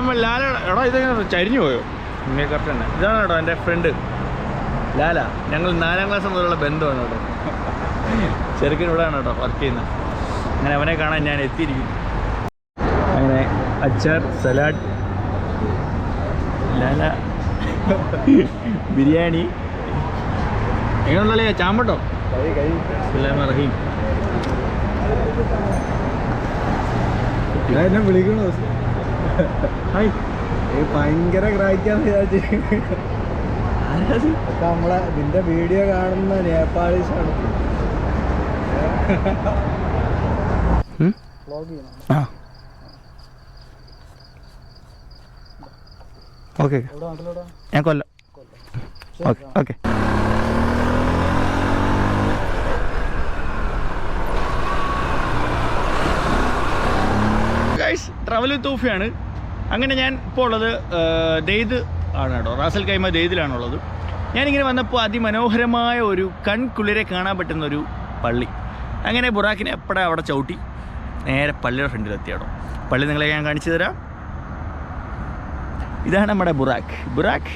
നമ്മൾ ലാല എടാ ഇത് ചരിഞ്ഞു പോയോ? ഇങ്ങനെ കറക്റ്റ് തന്നെ. ഇതാണ് കേട്ടോ എന്റെ ഫ്രണ്ട് ലാല ഞങ്ങൾ നാലാം ക്ലാസ് മുതലുള്ള ബന്ധമാണ് കേട്ടോ. ചെറുക്കൻ ഇവിടെയാണ് കേട്ടോ വർക്ക് ചെയ്യുന്നത്. അങ്ങനെ അവനെ കാണാൻ ഞാൻ എത്തിയിരിക്കുന്നു. അങ്ങനെ അച്ചാർ സലാഡ് ലാല ബിരിയാണി. എങ്ങനെയുള്ള ചാമ്പട്ടോ റഹീം വിളിക്കണോ? ഭയങ്കര ക്രായിക്കാന്ന് വിചാരിച്ചു. നമ്മളെ നിന്റെ വീഡിയോ കാണുന്ന നേപ്പാളീസാണ്. ഓക്കെ. ഞാൻ കൊല്ലം. Okay okay. ട്രാവൽ തൂഫിയാണ് അങ്ങനെ ഞാൻ ഇപ്പോൾ ഉള്ളത് ദെയ്ത് ആണ് കേട്ടോ റാസൽ കൈമ ദെയ്തിലാണുള്ളത് ഞാനിങ്ങനെ വന്നപ്പോൾ അതിമനോഹരമായ ഒരു കൺകുളിരെ കാണാൻ പറ്റുന്ന ഒരു പള്ളി. അങ്ങനെ ബുറാക്കിനെ എപ്പോഴാ അവിടെ ചവിട്ടി നേരെ പള്ളിയുടെ ഫ്രണ്ടിലെത്തി കേട്ടോ പള്ളി നിങ്ങളെ ഞാൻ കാണിച്ചു തരാം. ഇതാണ് നമ്മുടെ ബുറാക്ക് ബുറാക്ക്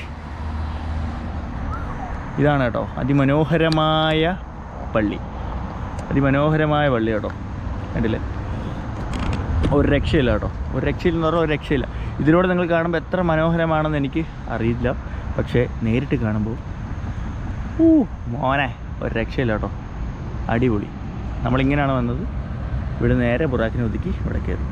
ഇതാണ് കേട്ടോ. അതിമനോഹരമായ പള്ളി. അതിമനോഹരമായ പള്ളി കേട്ടോ കണ്ടില്ലേ? ഒരു രക്ഷയില്ല കേട്ടോ. ഒരു രക്ഷയില്ല എന്ന് പറഞ്ഞാൽ ഒരു രക്ഷയില്ല. ഇതിലൂടെ നിങ്ങൾ കാണുമ്പോൾ എത്ര മനോഹരമാണെന്ന് എനിക്ക് അറിയില്ല. പക്ഷേ നേരിട്ട് കാണുമ്പോൾ ഊ മോനെ ഒരു രക്ഷയില്ല കേട്ടോ. അടിപൊളി. നമ്മളിങ്ങനെയാണ് വന്നത്. ഇവിടെ നേരെ ബുറാക്കിനെ ഒതുക്കി ഇവിടെ കയറി.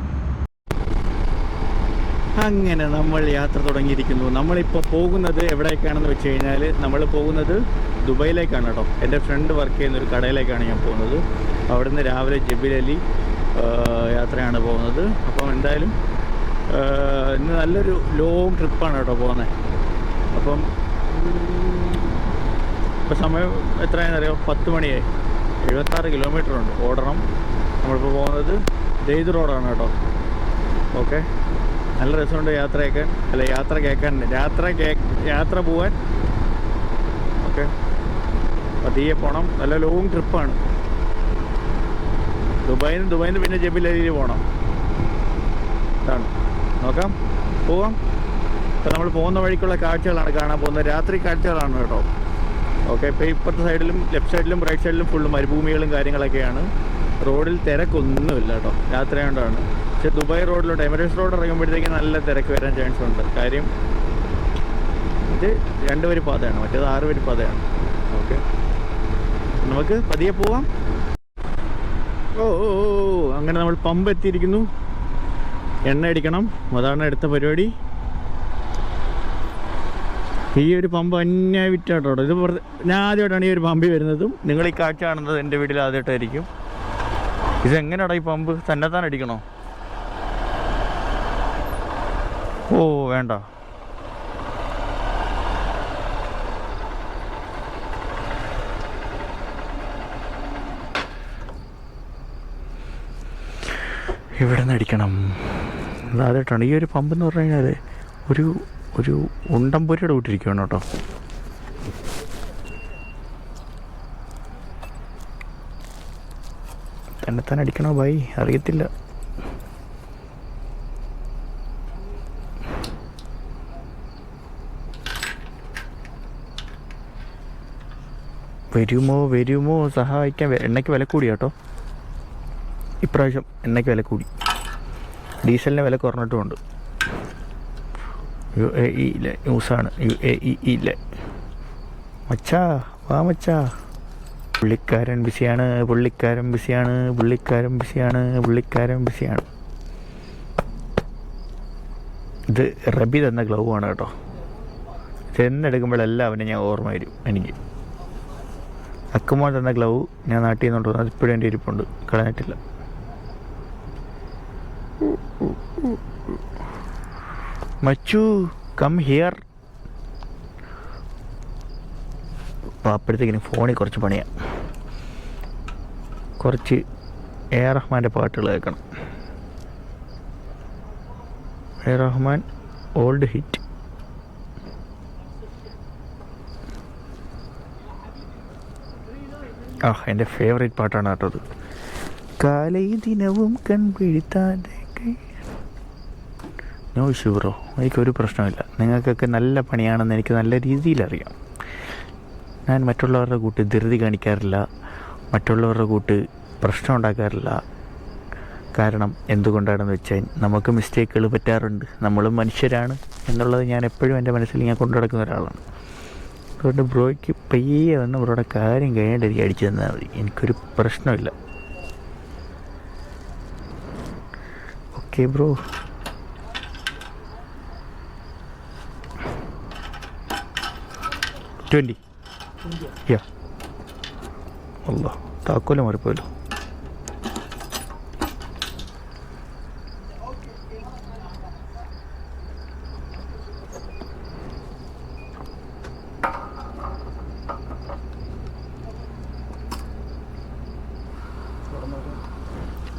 അങ്ങനെ നമ്മൾ യാത്ര തുടങ്ങിയിരിക്കുന്നു. നമ്മളിപ്പോൾ പോകുന്നത് എവിടേക്കാണെന്ന് വെച്ച് കഴിഞ്ഞാൽ നമ്മൾ പോകുന്നത് ദുബൈയിലേക്കാണ് കേട്ടോ. എന്റെ ഫ്രണ്ട് വർക്ക് ചെയ്യുന്ന ഒരു കടയിലേക്കാണ് ഞാൻ പോകുന്നത്. അവിടുന്ന് രാവിലെ ആ, യാത്രയാണ് പോകുന്നത്. അപ്പം എന്തായാലും ഇന്ന് നല്ലൊരു ലോങ് ട്രിപ്പാണ് കേട്ടോ പോകുന്നത് അപ്പം ഇപ്പോൾ സമയം എത്രയാണെന്ന് അറിയാം? പത്ത് മണിയായി. എഴുപത്താറ് കിലോമീറ്റർ ഉണ്ട്. ഓടണം. നമ്മളിപ്പോൾ പോകുന്നത് ദൈത് റോഡാണ് കേട്ടോ. ഓക്കെ? നല്ല രസമുണ്ട് യാത്ര കേൾക്കാൻ അല്ല യാത്ര കേൾക്കാൻ യാത്ര കേ യാത്ര പോവാൻ. ഓക്കെ? പതിയെ പോകണം നല്ല ലോങ് ട്രിപ്പാണ് ദുബായിൽ നിന്ന് പിന്നെ ജബിലരിയിൽ പോകണം നോക്കാം. പോവാം. ഇപ്പം നമ്മൾ പോകുന്ന വഴിക്കുള്ള കാഴ്ചകളാണ് കാണാൻ പോകുന്നത്. രാത്രി കാഴ്ചകളാണ് കേട്ടോ. ഓക്കെ ഇപ്പോൾ ഇപ്പുറത്തെ സൈഡിലും ലെഫ്റ്റ് സൈഡിലും റൈറ്റ് സൈഡിലും ഫുള്ള് മരുഭൂമികളും കാര്യങ്ങളൊക്കെയാണ്. റോഡിൽ തിരക്കൊന്നുമില്ല കേട്ടോ. രാത്രി ആയതുകൊണ്ടാണ് പക്ഷെ ദുബായ് റോഡിലോട്ട് എമിറേറ്റ്സ് റോഡ് ഇറങ്ങുമ്പോഴത്തേക്ക് നല്ല തിരക്ക് വരാൻ ചാൻസ് ഉണ്ട്. കാര്യം ഇത് രണ്ട് വരി പാതയാണ്. മറ്റേത് ആറ് വരി പാതയാണ്. ഓക്കെ. നമുക്ക് പതിയെ പോവാം. ഓ അങ്ങനെ നമ്മൾ പമ്പ് എത്തിയിരിക്കുന്നു. എണ്ണ അടിക്കണം. അതാണ് അടുത്ത പരിപാടി. ഈ ഒരു പമ്പ് അന്യായ വിറ്റാട്ടോ ഇത് ഞാൻ ആദ്യമായിട്ടാണ് ഈ ഒരു പമ്പി വരുന്നതും. നിങ്ങൾ ഈ കാഴ്ച കാണുന്നത് എന്റെ വീട്ടിൽ ആദ്യമായിട്ടായിരിക്കും. ഇതെങ്ങനെയാടാ ഈ പമ്പ്? തന്നെത്താൻ അടിക്കണോ? ഓ വേണ്ട. ഇവിടെ നിന്ന് അടിക്കണം അതാദ്യമായിട്ടാണ്. ഈ ഒരു പമ്പ് എന്ന് പറഞ്ഞു കഴിഞ്ഞാൽ ഒരു ഒരു ഉണ്ടംപൊരിയുടെ കൂട്ടിരിക്കുകയാണ് കേട്ടോ. തന്നെ അടിക്കണോ? ബൈ. അറിയത്തില്ല. വരുമോ വരുമോ? സഹായിക്കാൻ എണ്ണയ്ക്ക് വില കൂടി കേട്ടോ. ഇപ്രാവശ്യം എണ്ണയ്ക്ക് വില കൂടി. ഡീസലിന് വില കുറഞ്ഞിട്ടുമുണ്ട്. യു എ ഇയിലെ ന്യൂസാണ്. യു എ ഇയിലെ മച്ചാ വാ മച്ചാ. പുള്ളിക്കാരൻ ബിസിയാണ് പുള്ളിക്കാരൻ ബിസിയാണ് പുള്ളിക്കാരൻ ബിസിയാണ് പുള്ളിക്കാരൻ ബിസിയാണ്. ഇത് റബി തന്ന ഗ്ലൗ ആണ് കേട്ടോ. ചെന്നെടുക്കുമ്പോഴെല്ലാം അവനെ ഞാൻ ഓർമ്മ വരും എനിക്ക്. അക്കുമോൻ തന്ന ഗ്ലൗ ഞാൻ നാട്ടിൽ നിന്നുണ്ടോ അത് ഇപ്പോഴും എന്റെ ഇരിപ്പുണ്ട്. കളഞ്ഞിട്ടില്ല. മച്ചു കം ഹിയർ അപ്പോഴത്തേക്കിന് ഫോണിൽ കുറച്ച് പണിയാ. കുറച്ച് എ ആർ റഹ്മാന്റെ പാട്ടുകൾ കേൾക്കണം. എ റഹ്മാൻ ഓൾഡ് ഹിറ്റ് ആ എന്റെ ഫേവറേറ്റ് പാട്ടാണ് കേട്ടത് കാലൈ ദിനവും കൺപിഴുത്താതെ നോ ഇഷ്യൂ ബ്രോ എനിക്കൊരു പ്രശ്നമില്ല. നിങ്ങൾക്കൊക്കെ നല്ല പണിയാണെന്ന് എനിക്ക് നല്ല രീതിയിലറിയാം. ഞാൻ മറ്റുള്ളവരുടെ കൂട്ട് ധൃതി കാണിക്കാറില്ല. മറ്റുള്ളവരുടെ കൂട്ട് പ്രശ്നം ഉണ്ടാക്കാറില്ല. കാരണം എന്തുകൊണ്ടാണെന്ന് വെച്ചാൽ നമുക്ക് മിസ്റ്റേക്കുകൾ പറ്റാറുണ്ട്. നമ്മളും മനുഷ്യരാണ് എന്നുള്ളത് ഞാൻ എപ്പോഴും എന്റെ മനസ്സിൽ ഞാൻ കൊണ്ടു നടക്കുന്ന ഒരാളാണ്. അതുകൊണ്ട് ബ്രോയ്ക്ക് പയ്യെ വന്ന് ബ്രോയുടെ കാര്യം കഴിയേണ്ട രീതി അടിച്ചു തന്നാൽ മതി. എനിക്കൊരു പ്രശ്നമില്ല. ഓക്കെ ബ്രോ ട്വന്റി യാ അല്ല താക്കോൽ മാറിപ്പോയല്ലോ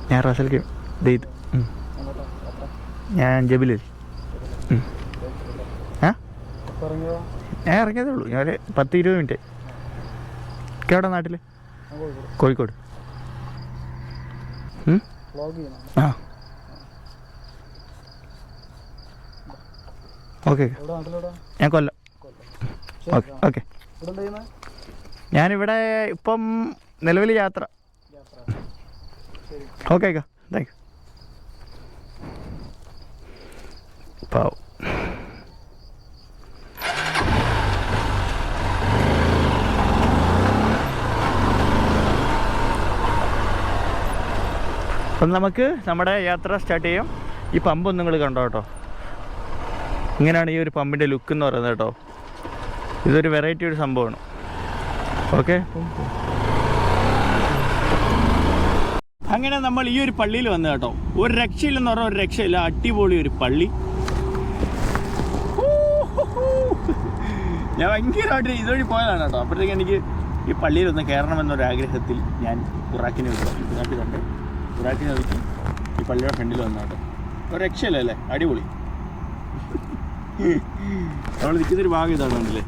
ഞാൻ റാസൽക്ക് ഇത്. ഞാൻ ജബിലിൽ ഉം. ആ പറഞ്ഞോ ഞാൻ ഇറങ്ങിയതേ ഉള്ളൂ ഞാൻ പത്ത് ഇരുപത് മിനിറ്റ്. എവിടെ നാട്ടിൽ കോഴിക്കോട്. ആ. ഓക്കെ. ഞാൻ കൊല്ലം. Okay okay. ഞാനിവിടെ ഇപ്പം നിലവിൽ യാത്ര. Okay okay thank you. പാവം. അപ്പം നമുക്ക് നമ്മുടെ യാത്ര സ്റ്റാർട്ട് ചെയ്യാം. ഈ പമ്പ് നിങ്ങൾ കണ്ടോ കേട്ടോ? ഇങ്ങനെയാണ് ഈ ഒരു പമ്പിന്റെ ലുക്ക് എന്ന് പറയുന്നത് കേട്ടോ. ഇതൊരു വെറൈറ്റി ഒരു സംഭവമാണ്. ഓക്കെ അങ്ങനെ നമ്മൾ ഈ ഒരു പള്ളിയിൽ വന്നു കേട്ടോ. ഒരു രക്ഷയില്ലെന്ന് പറഞ്ഞാൽ ഒരു രക്ഷയില്ല. അടിപൊളി ഒരു പള്ളി. ഞാൻ ഭയങ്കരമായിട്ട് ഇതുവഴി പോയതാണ് കേട്ടോ. അപ്പോഴത്തേക്ക് എനിക്ക് ഈ പള്ളിയിൽ ഒന്ന് കയറണമെന്നൊരു ആഗ്രഹത്തിൽ ഞാൻ ഖുറാക്കിനെ വിട്ടു. ബുറാക്കി കണ്ട് ബുറാക്കിനെ ഈ പള്ളിയുടെ ഫ്രണ്ടിൽ വന്നാട്ടെ. ഒരു രക്ഷയില്ല അല്ലേ? അടിപൊളി. നമ്മൾ നിൽക്കുന്നൊരു ഭാഗം ഇതാണ് കണ്ടില്ലേ?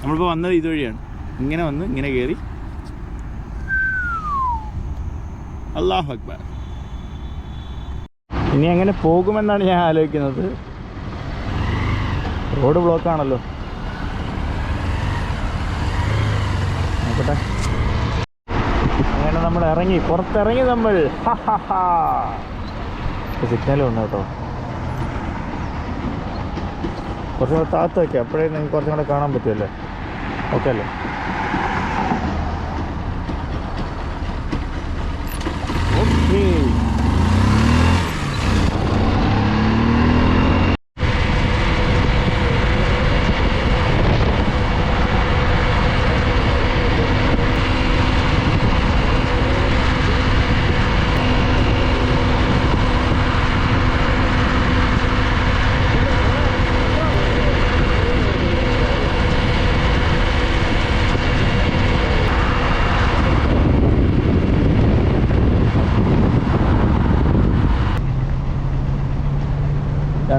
നമ്മളിപ്പോൾ വന്നത് ഇതുവഴിയാണ്. ഇങ്ങനെ വന്ന് ഇങ്ങനെ കയറി. അള്ളാഹു അക്ബർ. ഇനി അങ്ങനെ പോകുമെന്നാണ് ഞാൻ ആലോചിക്കുന്നത്. റോഡ് ബ്ലോക്ക് ആണല്ലോ. നോക്കട്ടെ. നമ്മൾ. ഇറങ്ങി പുറത്തിറങ്ങി നമ്മൾ സിഗ്നലും ഉണ്ട് കേട്ടോ. കുറച്ചും കൂടെ താത്തൊക്കെ അപ്പോഴേ നിങ്ങൾക്ക് കുറച്ചും കൂടെ കാണാൻ പറ്റുമല്ലേ ഓക്കെ അല്ലേ ഓക്കേ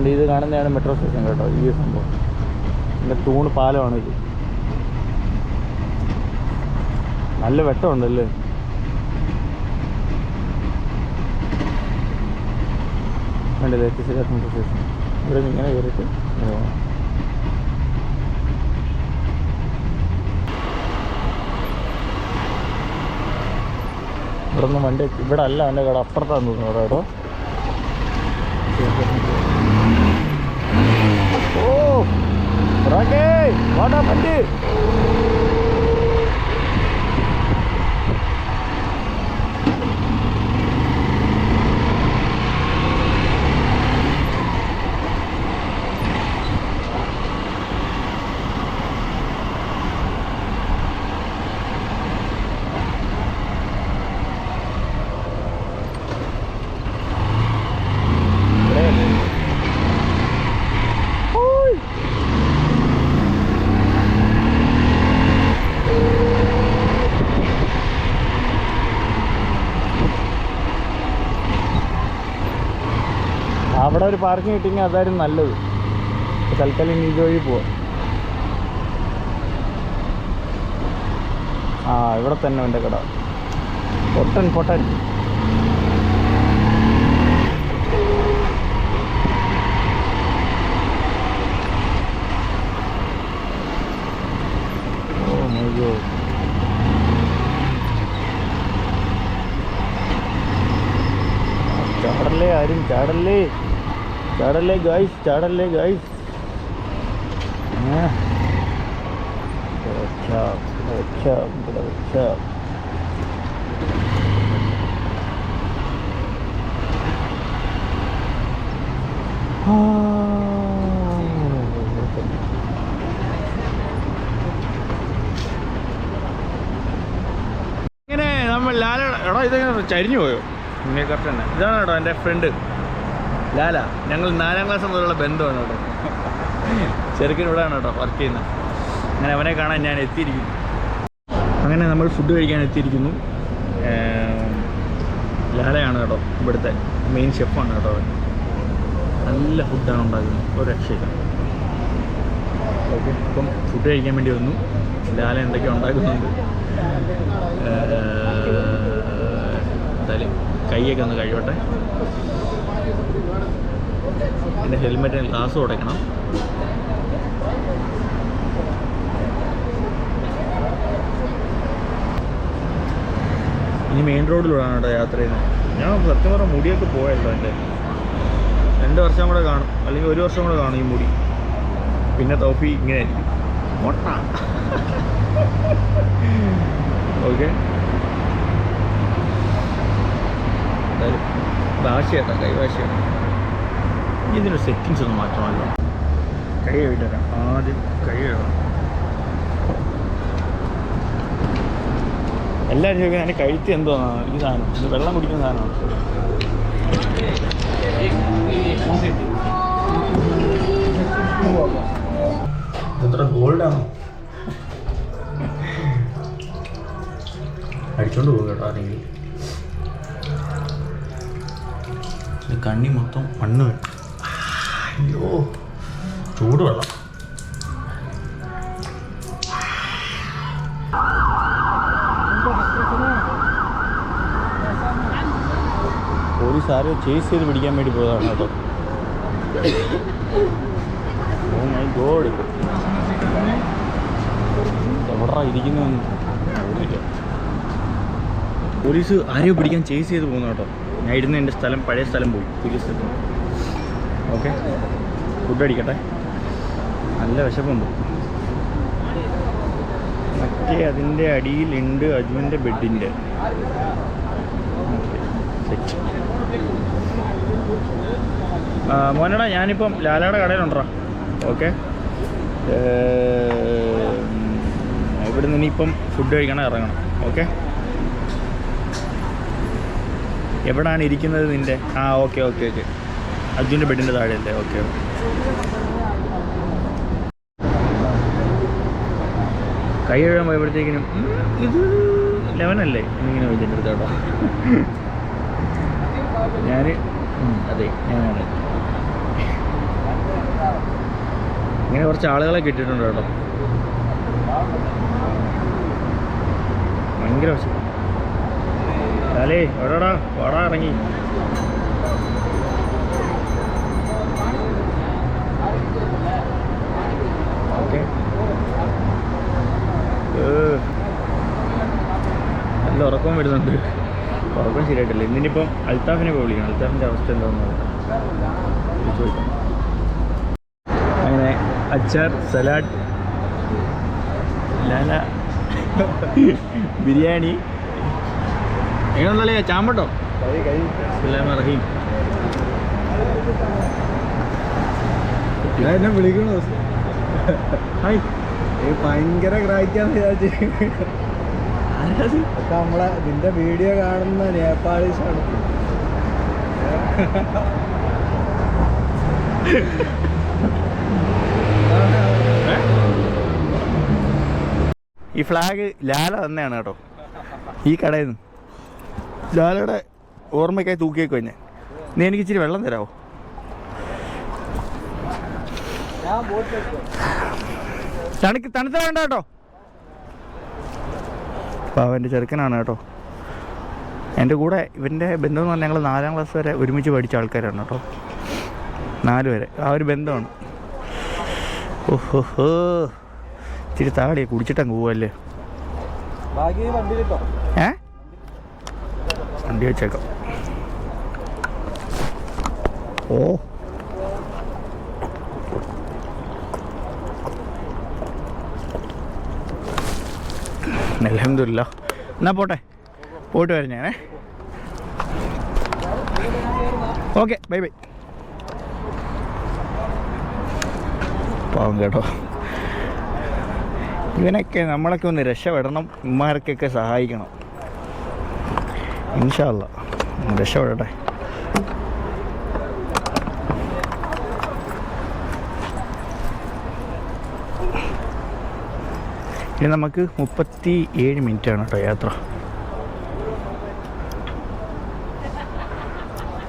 രണ്ട് ഇത് കാണുന്നതാണ് മെട്രോ സ്റ്റേഷൻ കേട്ടോ ഈ സംഭവം. പിന്നെ തൂണ് പാലമാണ് ഇത്. നല്ല വെട്ടമുണ്ടല്ലേ? എത്തിച്ചില്ലാത്ത മെട്രോ സ്റ്റേഷൻ. ഇവിടെ ഇങ്ങനെ കയറിയിട്ട് ഇവിടെ നിന്ന് വണ്ടി ഇവിടെ അല്ല എന്റെ കട അപ്പുറത്താന്ന് തോന്നുന്നു കേട്ടോ. ഓ റാക്കേ വാടാ വണ്ടി അവിടെ ഒരു പാർക്കിംഗ് കിട്ടിയെങ്കിൽ അതായിരുന്നു നല്ലത്. തൽക്കാലം ഇനി ഇതുവഴി പോവാം. ആ ഇവിടെ തന്നെ ഉണ്ട് കട. പൊട്ടൻ പൊട്ടൻ. ചാടല്ലേ ആരും? ചാടല്ലേ? ഗായ്സ് ചാടല്ലേ ഗായ്സ് ഇവിടെ വെച്ചാ. ഇങ്ങനെ നമ്മൾ ലാല എടാ ഇതെങ്ങനെ ചരിഞ്ഞു പോയോ? ഇങ്ങനെ കറക്റ്റ് തന്നെ. ഇതാണ് കേട്ടോ എന്റെ ഫ്രണ്ട് ലാല ഞങ്ങൾ നാലാം ക്ലാസ് മുതലുള്ള ബന്ധമാണ് കേട്ടോ ചെറുക്കൻ ഇവിടെയാണ് കേട്ടോ വർക്ക് ചെയ്യുന്നത്. അങ്ങനെ അവനെ കാണാൻ ഞാൻ എത്തിയിരിക്കുന്നു. അങ്ങനെ നമ്മൾ ഫുഡ് കഴിക്കാൻ എത്തിയിരിക്കുന്നു. ലാലയാണ് കേട്ടോ ഇവിടുത്തെ മെയിൻ ഷെഫാണ് കേട്ടോ അവൻ. നല്ല ഫുഡാണ് ഉണ്ടാക്കുന്നത് ഒരു രക്ഷയില്ല. ഓക്കെ ഇപ്പം ഫുഡ് കഴിക്കാൻ വേണ്ടി വന്നു. ലാല എന്തൊക്കെ ഉണ്ടാക്കുന്നുണ്ട്. എന്തായാലും കൈയൊക്കെ ഒന്ന് കഴിവട്ടെ എന്റെ ഹെൽമെറ്റിന് ഗ്ലാസ് തുടയ്ക്കണം ഇനി മെയിൻ റോഡിലൂടെയാണ് കേട്ടോ യാത്ര ചെയ്യുന്നത്. ഞാൻ സത്യം പറഞ്ഞ മുടിയൊക്കെ പോയല്ലോ എന്റെ. രണ്ട് വർഷം കൂടെ കാണും. അല്ലെങ്കിൽ ഒരു വർഷം കൂടെ കാണും ഈ മുടി. പിന്നെ തോഫി ഇങ്ങനെ ആയിരിക്കും. മൊട്ട. ഓക്കെ. ഭാഷയാട്ടോ കൈഭാഷയാണ് ഇതിന്റെ സെറ്റിങ്സ് ഒന്ന് മാറ്റണമല്ലോ. കൈ കഴുകിട്ട് ആദ്യം കൈ കഴുകണം എല്ലാവരും ചോദിക്കുന്നത് എന്റെ കഴുത്തി എന്തോന്നാ? ഈ സാധനം. ഇത് വെള്ളം കുടിക്കുന്ന സാധനമാണ്? എത്ര ഗോൾഡാണോ? അടിച്ചോണ്ട് പോകും കേട്ടോ ആരെങ്കിലും. കണ്ണി മൊത്തം മണ്ണ് വരും. പോലീസ് ആരോ ചേസ് ചെയ്ത് പിടിക്കാൻ വേണ്ടി പോയതാണ് കേട്ടോ. ഓ മൈ ഗോഡ് എവിടാ പോലീസ് ആരെയോ പിടിക്കാൻ ചേസ് ചെയ്ത് പോകുന്ന കേട്ടോ. ഞാൻ ഇരുന്ന എന്റെ സ്ഥലം പഴയ സ്ഥലം പോയി. Station okay. ഫുഡ് അടിക്കട്ടെ. നല്ല വിശപ്പുണ്ട്. മറ്റേ അതിന്റെ അടിയിലുണ്ട് അജുവിന്റെ ബെഡിന്റെ. മോനടാ ഞാനിപ്പം ലാലയുടെ കടയിലുണ്ടോ ഓക്കെ. ഇവിടെ നിന്ന് ഇനിയിപ്പം ഫുഡ് കഴിക്കണം ഇറങ്ങണം. ഓക്കെ. എവിടാണ് ഇരിക്കുന്നത് നിന്റെ? ആ ഓക്കെ ഓക്കെ ഓക്കെ. അർജുന്റെ ബെഡിന്റെ താഴെയല്ലേ? ഓക്കെ. കൈ കഴുകാൻ പോയപ്പോഴത്തേക്കിനും "ഉം, ഇത് ലെവനല്ലേ? എന്നിങ്ങനെ വെച്ചിട്ട് എടുത്ത കേട്ടോ. ഞാൻ അതെ ഞാനാണ്. ഇങ്ങനെ കുറച്ച് ആളുകളെ കിട്ടിയിട്ടുണ്ട് കേട്ടോ. ഭയങ്കര വശം അല്ലേ എവിടെടാ? വാടാ ഇറങ്ങി ഓക്കെ നല്ല ഉറക്കം വരുന്നുണ്ട്. ഉറക്കം ശരിയായിട്ടില്ല. ഇന്നിനിപ്പം അൽത്താഫിനെ പോയി വിളിക്കണം. അൽത്താഫിന്റെ അവസ്ഥ എന്താണെന്ന് വിളിച്ച് അങ്ങനെ അച്ചാർ സലാഡ് ലാല ബിരിയാണി. എങ്ങനെയാ ചാമ്പട്ടോ റഹീം. ഞാൻ എന്നെ വിളിക്കണോ? ഹായ്. ഭയങ്കര ക്രായിക്കാന്ന് വിചാരിച്ചു. അപ്പൊ ഒക്കെ നമ്മളെ നിന്റെ വീഡിയോ കാണുന്ന നേപ്പാളീസാണ്? ഈ ഫ്ലാഗ് ലാല തന്നെയാണ് കേട്ടോ. ഈ കടയിൽ നിന്ന് ലാലയുടെ ഓർമ്മയ്ക്കായി തൂക്കിയേക്കോ ഞാൻ നീ എനിക്ക് ഇച്ചിരി വെള്ളം തരാമോ തണുക്ക് തണുത്ത വേണ്ട കേട്ടോ. അപ്പോൾ അവന്റെ ചെറുക്കനാണ് കേട്ടോ. എന്റെ കൂടെ ഇവന്റെ ബന്ധം എന്ന് പറഞ്ഞാൽ ഞങ്ങൾ നാലാം ക്ലാസ് വരെ ഒരുമിച്ച് പഠിച്ച ആൾക്കാരാണ് കേട്ടോ. നാല് വരെ ആ ഒരു ബന്ധമാണ്. ഓഹോ ഇച്ചിരി താടിയെ കുടിച്ചിട്ടങ്ങ് പോവല്ലേ? ഏ? വണ്ടി വെച്ചേക്കാം. ഓ. അലഹമില്ല എന്നാ പോട്ടെ. പോയിട്ട് വരാം ഞാനേ ഓക്കെ ബൈ ബൈ. പാവം കേട്ടോ. ഇവനൊക്കെ നമ്മളൊക്കെ ഒന്ന് രക്ഷപ്പെടണം ഉമ്മാർക്കൊക്കെ സഹായിക്കണം. ഇൻഷാല്ല രക്ഷപ്പെടട്ടെ. ഇനി നമുക്ക് മുപ്പത്തി ഏഴ് മിനിറ്റ് ആണ് കേട്ടോ യാത്ര.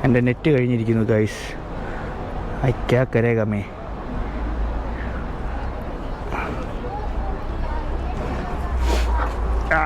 എന്റെ നെറ്റ് കഴിഞ്ഞിരിക്കുന്നു ഗൈസ് അയ്ക്കാ കരേഗമേ ആ.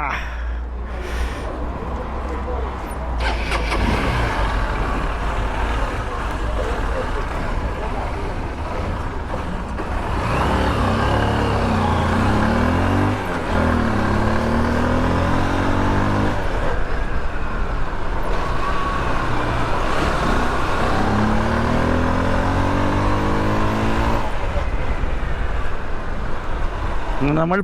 നമ്മൾ